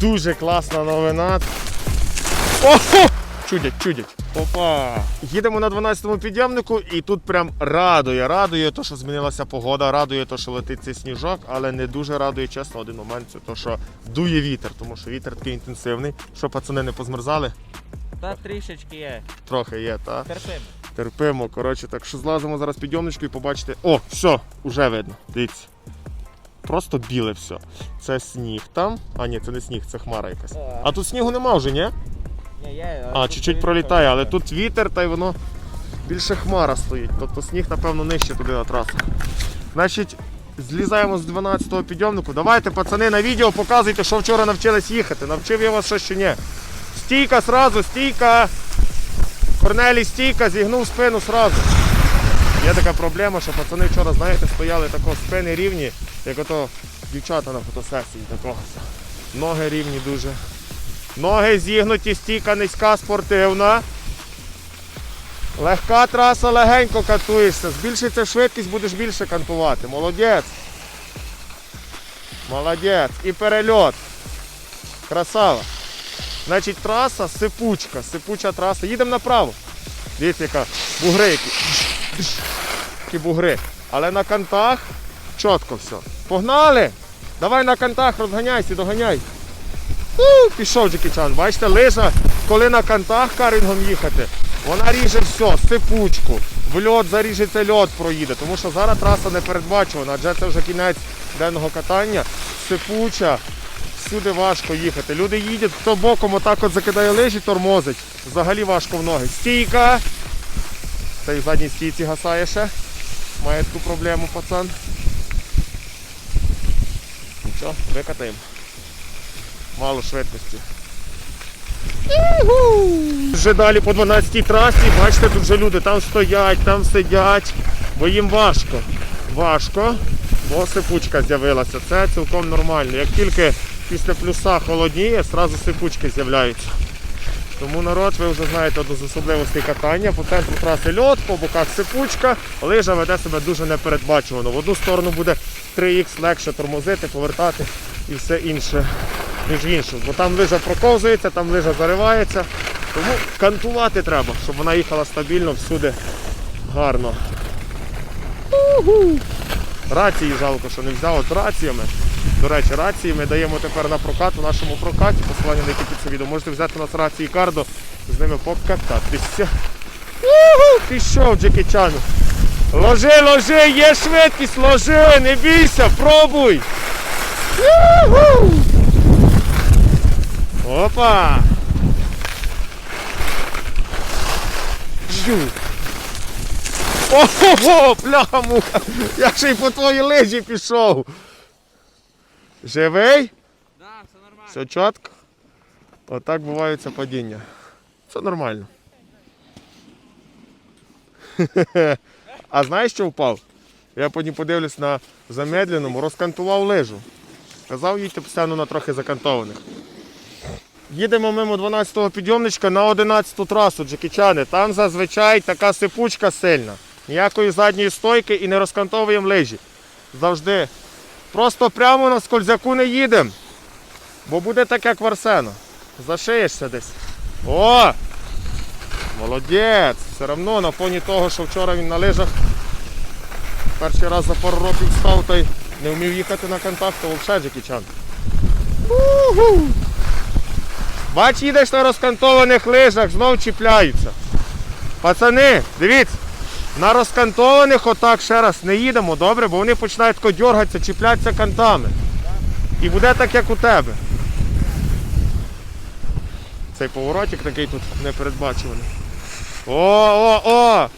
Дуже класна новина. Ого! Чудять, чудять. Опа! Їдемо на 12-му підйомнику і тут прям радує. Радує то, що змінилася погода, радує то, що летить цей сніжок, але не дуже радує, чесно, один момент це то, що дує вітер, тому що вітер такий інтенсивний. Що пацани не позмерзали? Та трішечки є. Трохи є, та? Терпимо. Терпимо. Коротше, так що злазимо зараз підйомничку і побачите. О, все, вже видно. Дивіться. Просто біле все. Це сніг там. А ні, це не сніг, це хмара якась. А тут снігу нема вже, ні? Ні, А, чуть-чуть пролітає, але тут вітер та й воно більше хмара стоїть. Тобто сніг, напевно, нижче туди на трасу. Значить, злізаємо з 12-го підйомнику. Давайте, пацани, на відео показуйте, що вчора навчились їхати. Навчив я вас що ще ні. Стійка сразу, стійка. Корнелій стійка, зігнув спину сразу. Є така проблема, що пацани вчора, знаєте, стояли тако спини рівні, як ото дівчата на фотосесії такого. Ноги рівні дуже. Ноги зігнуті, стійка низька, спортивна. Легка траса, легенько катуєшся. Збільшиться швидкість, будеш більше кантувати. Молодець. Молодець. І перельот. Красава. Значить, траса сипучка, сипуча траса. Їдемо направо. Дивіться, яка бугри Такі бугри. Але на кантах чітко все. Погнали! Давай на кантах розганяйся, доганяй. У, пішов Джекі Чан. Бачите, лижа, коли на кантах карингом їхати, вона ріже все, сипучку. В льот заріжеться льот проїде, тому що зараз траса не передбачувана, адже це вже кінець денного катання. Сипуча, всюди важко їхати. Люди їдуть, хто боком отак от закидає лижі, тормозить. Взагалі важко в ноги. Стійка! Цей в задній стійці гасає ще. Має таку проблему, пацан. Нічого, викатаємо. Мало швидкості. Вже далі по 12-й трасі, бачите, тут вже люди там стоять, там сидять, бо їм важко. Важко, бо сипучка з'явилася. Це цілком нормально. Як тільки після плюса холодніє, одразу сипучки з'являються. Тому народ, ви вже знаєте одну з особливостей катання. По центру траси льот, по боках сипучка, лижа веде себе дуже непередбачувано. В одну сторону буде 3х легше тормозити, повертати і все інше, ніж в іншу. Бо там лижа проковзується, там лижа заривається. Тому кантувати треба, щоб вона їхала стабільно всюди гарно. Рації жалко, що не взяв от раціями. До речі, рації ми даємо тепер на прокат у нашому прокаті, посилання на які під це відео. Можете взяти у нас рації Кардо, з ними покататися. Пішов Джекі Чану. Ложи, ложи, є швидкість, ложи, не бійся, пробуй. Опа! Ого, пляха-муха! Я ще й по твоїй лижі пішов. Живий? Да, все нормально. Все чітко. Отак буваються падіння. Це нормально. А знаєш, що впав? Я потім подивлюсь на замедленому, розкантував лижу. Казав їдьте постійно на трохи закантованих. Їдемо мимо 12-го підйомничка на 11-ту трасу Джекічани. Там зазвичай така сипучка сильна. Ніякої задньої стойки і не розкантовуємо лижі. Завжди. Просто прямо на скользяку не їдемо. Бо буде так, як в Арсена. Зашиєшся десь. О! Молодець! Все одно на фоні того, що вчора він на лижах перший раз за пару років став та й не вмів їхати на кантах, то взагалі Джекі Чан. Уху! Бач, їдеш на розкантованих лижах, знов чіпляються. Пацани, дивіться, на розкантованих отак ще раз не їдемо, добре, бо вони починають тако дергатися, чіплятися кантами. І буде так, як у тебе. Цей поворотик такий тут непередбачуваний. О, о, о!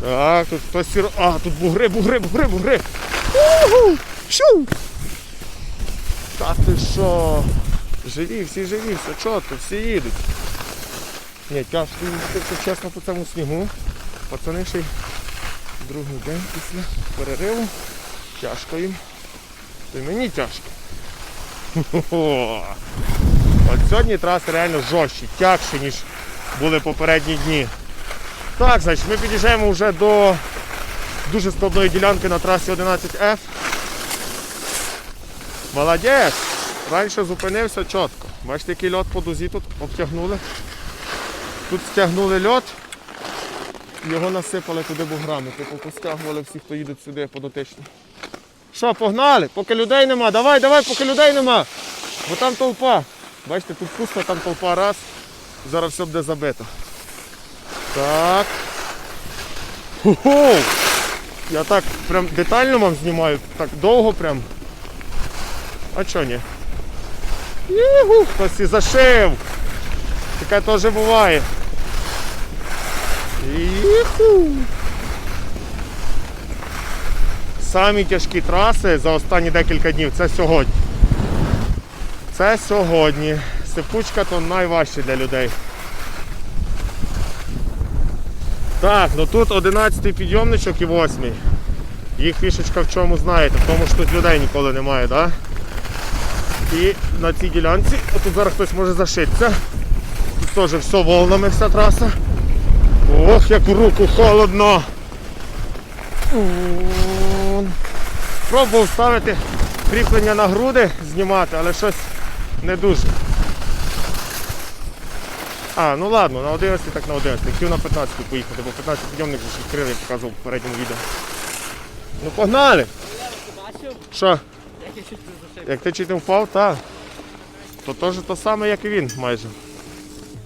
Так, тут хтось сіро. А, тут бугри, бугри, бугри, бугри. Щу! Та ти що? Живі, всі живі, все чітко, всі їдуть. Ні, тяжко якщо чесно, по цьому снігу. Пацани ще й другий день після перериву. Тяжко їм. Й мені тяжко. От сьогодні траси реально жорстчі, тягші, ніж були попередні дні. Так, значить, ми під'їжджаємо вже до дуже складної ділянки на трасі 11F. Молодець! Раніше зупинився чітко. Бачите, який льот по дузі тут обтягнули. Тут стягнули льот, його насипали туди буграми. Типу постягували всі, хто їде сюди по дотичній. Що, погнали? Поки людей нема. Давай, давай, поки людей нема. Бо там толпа. Бачите, тут пусто, там толпа раз. Зараз все буде забито. Так. Ху-ху! Я так прям детально вам знімаю, так довго прям. А чо ні? Югу, хтось і зашив. Таке теж буває. Іху. Самі тяжкі траси за останні декілька днів це сьогодні. Це сьогодні. Сипучка то найважче для людей. Так, ну тут 11 підйомничок і 8. Їх фішечка в чому знаєте, в тому що тут людей ніколи немає, так? І на цій ділянці, отут зараз хтось може зашитися. Тут теж все волнами вся траса. Ох, як у руку холодно. Пробував ставити кріплення на груди, знімати, але щось не дуже. А, ну ладно, на 11 так на 11. Хотів на 15 поїхати, бо 15 підйомник вже відкрили, я показував в попередньому відео. Ну погнали! Що? Як ти чуть не впав, так. То теж то саме, як і він майже.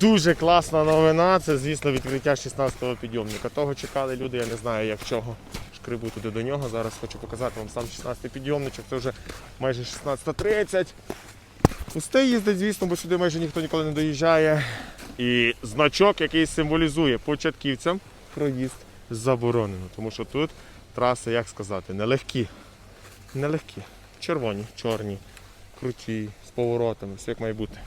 Дуже класна новина, це, звісно, відкриття 16-го підйомника. Того чекали люди, я не знаю як чого. Шкрибу туди до нього. Зараз хочу показати вам сам 16-й підйомничок, це вже майже 16.30. Пустий їздить, звісно, бо сюди майже ніхто ніколи не доїжджає. І значок, який символізує початківцям проїзд заборонено. Тому що тут траси, як сказати, нелегкі. Нелегкі. Червоні, чорні, круті, з поворотами, все як має бути.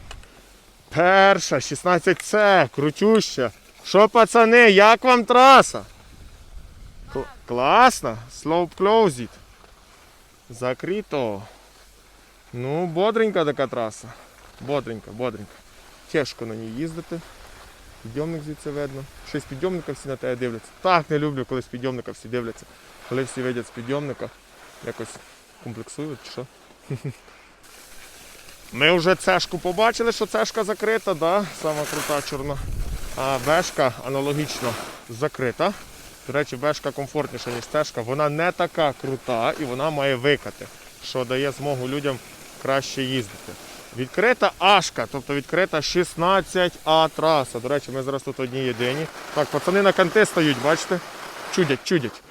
Перша, 16С, крутюща. Що, пацани, як вам траса? Кл- класно. Slow closed. Закрито. Ну, бодренька така траса. Бодренька, бодренька. Тяжко на ній їздити. Підйомник звідси видно. Щось підйомника всі на тебе дивляться. Так не люблю, коли з підйомника всі дивляться. Коли всі видять з підйомника, якось комплексують чи що. Ми вже цешку побачили, що цешка закрита, да? сама крута чорна. А бешка аналогічно закрита. До речі, бешка комфортніша, ніж стежка. Вона не така крута і вона має викати, що дає змогу людям краще їздити. Відкрита Ашка, тобто відкрита 16А траса. До речі, ми зараз тут одні єдині. Так, пацани на канти стають, бачите? Чудять, чудять.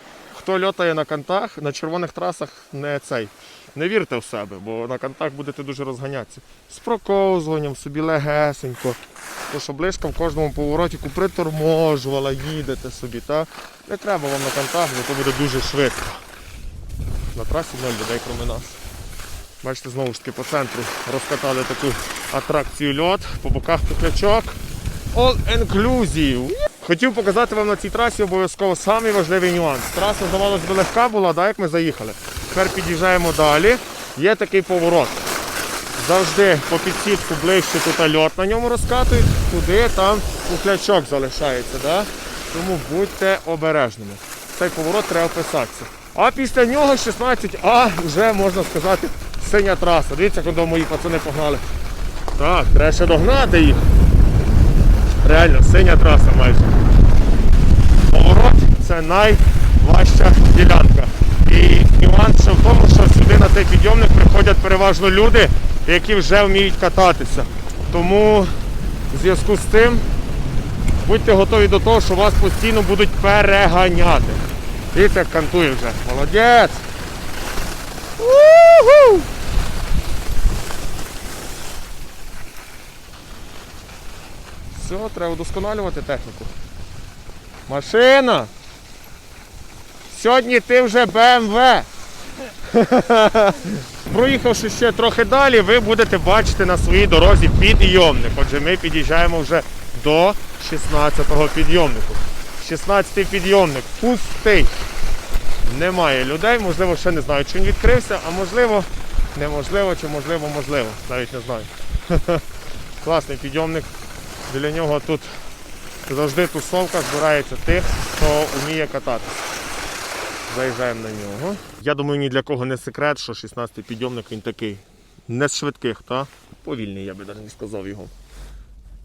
Хто льотає на кантах, на червоних трасах не цей. Не вірте в себе, бо на кантах будете дуже розганятися. З проковзуванням, собі легесенько. То що ближка в кожному поворотіку приторможувала, їдете собі. Та? Не треба вам на кантах, бо то буде дуже швидко. На трасі ноль людей, крім нас. Бачите, знову ж таки по центру розкатали таку атракцію льот, по боках петлячок. All inclusive. Хотів показати вам на цій трасі обов'язково самий важливий нюанс. Траса, здавалось би, легка була, да, як ми заїхали. Тепер під'їжджаємо далі. Є такий поворот. Завжди по підсітку ближче тут льот на ньому розкатують, туди там кухлячок залишається. Да? Тому будьте обережними. Цей поворот треба писатися. А після нього 16А вже можна сказати синя траса. Дивіться, куди мої пацани погнали. Так, треба ще догнати їх. Реально, синя траса майже. Поворот це найважча ділянка. І нюанс ще в тому, що сюди на цей підйомник приходять переважно люди, які вже вміють кататися. Тому в зв'язку з тим будьте готові до того, що вас постійно будуть переганяти. Дивіться, як кантує вже. Молодець! Уху! Все, треба удосконалювати техніку. Машина! Сьогодні ти вже БМВ. Проїхавши ще трохи далі, ви будете бачити на своїй дорозі підйомник. Отже, ми під'їжджаємо вже до 16-го підйомнику. 16-й підйомник пустий. Немає людей, можливо, ще не знаю, чи він відкрився, а можливо, неможливо, чи можливо, можливо. Навіть не знаю. Класний підйомник. Біля нього тут завжди тусовка збирається тих, хто вміє кататися. Заїжджаємо на нього. Я думаю, ні для кого не секрет, що 16-й підйомник він такий. Не з швидких, та повільний, я би навіть не сказав його.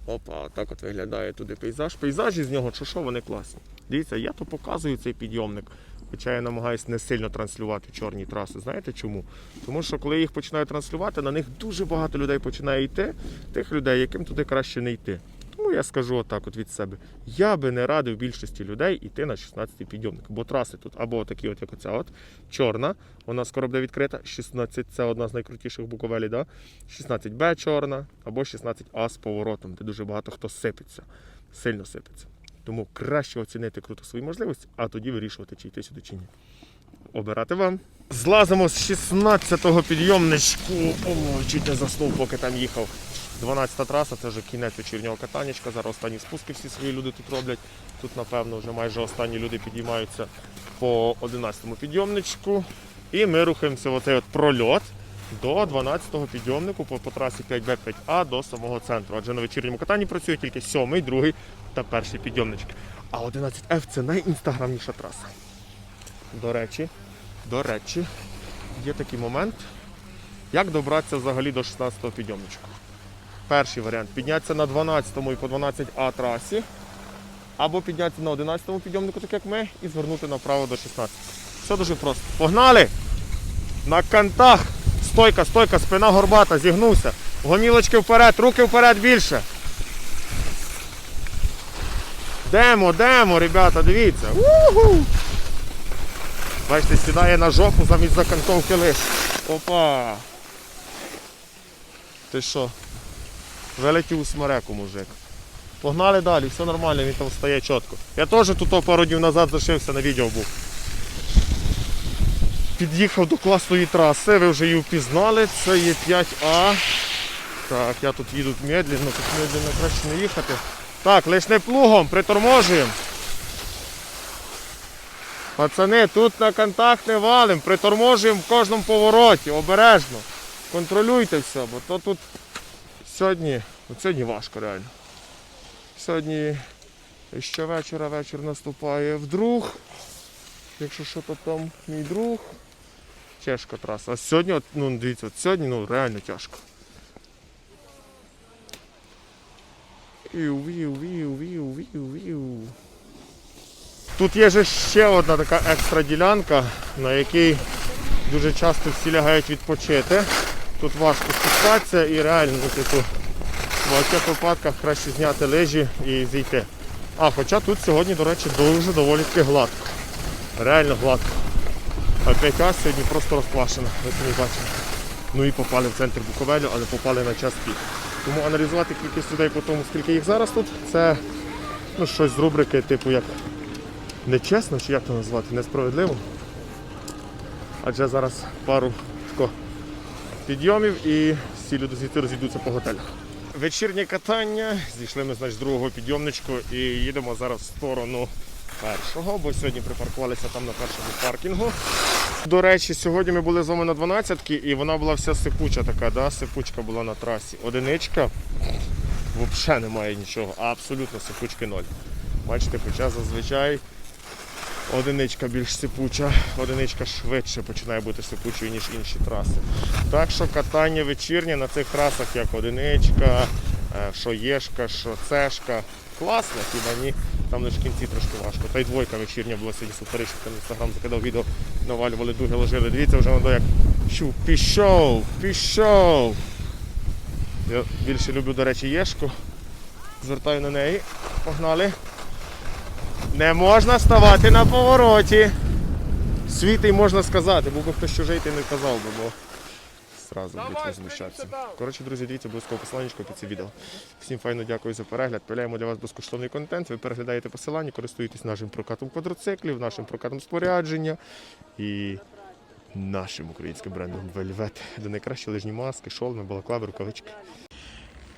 Опа, так от виглядає туди пейзаж. Пейзажі з нього, що що, вони класні. Дивіться, я то показую цей підйомник. Хоча я намагаюся не сильно транслювати чорні траси. Знаєте чому? Тому що коли їх починаю транслювати, на них дуже багато людей починає йти, тих людей, яким туди краще не йти. Тому я скажу отак от від себе. Я би не радив більшості людей йти на 16-й підйомник, бо траси тут або такі, от як оця от, чорна, вона скоро буде відкрита. 16 це одна з найкрутіших буковелі, да? 16Б чорна, або 16А з поворотом, де дуже багато хто сипеться, сильно сипеться. Тому краще оцінити круто свої можливості, а тоді вирішувати, чи йти сюди чи ні. Обирати вам. Злазимо з 16-го підйомничку. Ой, чуть не заснув, поки там їхав. 12-та траса, це вже кінець вечірнього катанечка. Зараз останні спуски всі свої люди тут роблять. Тут, напевно, вже майже останні люди підіймаються по 11-му підйомничку. І ми рухаємося в оцей от прольот до 12-го підйомнику по, по трасі 5Б5А до самого центру. Адже на вечірньому катанні працює тільки 7, 2 та перший підйомнички. А 11F це найінстаграмніша траса. До речі, до речі, є такий момент, як добратися взагалі до 16-го підйомничку. Перший варіант піднятися на 12-му і по 12А трасі, або піднятися на 11-му підйомнику, так як ми, і звернути направо до 16. Все дуже просто. Погнали! На кантах. Стойка, стойка, спина горбата, зігнувся. Гомілочки вперед, руки вперед більше. Демо, демо, ребята, дивіться. Уху! Бачите, сідає на жопу замість закантовки лиш. Опа! Ти що? Вилетів у смереку, мужик. Погнали далі, все нормально, він там стає чітко. Я теж тут пару днів назад зашився на відео був. Під'їхав до класної траси, ви вже її впізнали, це є 5А. Так, я тут їду медленно, тут медленно краще не їхати. Так, лиш не плугом, приторможуємо. Пацани, тут на контакт не валим, приторможуємо в кожному повороті, обережно. Контролюйте все, бо то тут сьогодні, от сьогодні важко реально. Сьогодні ще вечора вечір наступає вдруг. Якщо що то там мій друг. Тяжка траса. А сьогодні, от, ну дивіться, от сьогодні ну, реально тяжко. Віу, віу, віу, віу, віу, віу. Тут є же ще одна така екстра ділянка, на якій дуже часто всі лягають відпочити. Тут важко спускатися і реально, ну, типу, в багатьох випадках краще зняти лижі і зійти. А, хоча тут сьогодні, до речі, дуже доволі таки гладко. Реально гладко. А 5 а сьогодні просто розплашено, ви самі бачите. Ну і попали в центр Буковелю, але попали на час пік. Тому аналізувати кількість людей по тому, скільки їх зараз тут, це ну, щось з рубрики, типу як нечесно, чи як це назвати, несправедливо. Адже зараз пару тако, підйомів і всі люди звідти розійдуться по готелях. Вечірнє катання. Зійшли ми значить, з другого підйомничку і їдемо зараз в сторону першого, бо сьогодні припаркувалися там на першому паркінгу. До речі, сьогодні ми були з вами на 12 і вона була вся сипуча така, да? сипучка була на трасі. Одиничка взагалі немає нічого, абсолютно сипучки ноль. Бачите, хоча зазвичай одиничка більш сипуча, одиничка швидше починає бути сипучою, ніж інші траси. Так що катання вечірнє на цих трасах, як одиничка, е, що єшка, що цешка. Класно, хіба ні. Там лише в кінці трошки важко. Та й двойка вечірня була сьогодні суперечка, в інстаграм закидав відео, навалювали дуги, ложили. Дивіться, вже воно як щу, пішов, пішов. Я більше люблю, до речі, єшку. Звертаю на неї. Погнали. Не можна ставати на повороті. Світий можна сказати, би хтось чужий, ти не казав би, бо зразу будуть возмущатися. Коротше, друзі, дивіться обов'язково посилання під цим відео. Всім файно дякую за перегляд. Пиляємо для вас безкоштовний контент. Ви переглядаєте посилання, користуєтесь нашим прокатом квадроциклів, нашим прокатом спорядження і нашим українським брендом Velvet, де найкращі лижні маски, шоломи, балаклави, рукавички.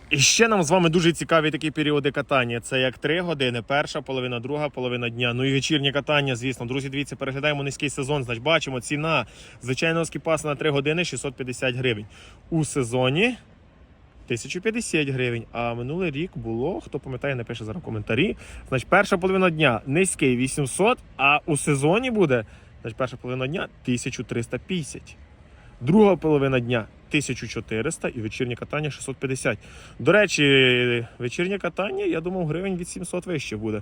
І ще нам з вами дуже цікаві такі періоди катання. Це як 3 години, перша половина, друга половина дня. Ну і вечірнє катання, звісно. Друзі, дивіться, переглядаємо низький сезон. Значить, бачимо, ціна звичайного скіпаса на 3 години 650 гривень. У сезоні 1050 гривень. А минулий рік було, хто пам'ятає, напише зараз коментарі. Значить, перша половина дня низький 800, а у сезоні буде Значить, перша половина дня 1350. Друга половина дня 1400 і вечірнє катання 650. До речі, вечірнє катання, я думав, гривень від 700 вище буде.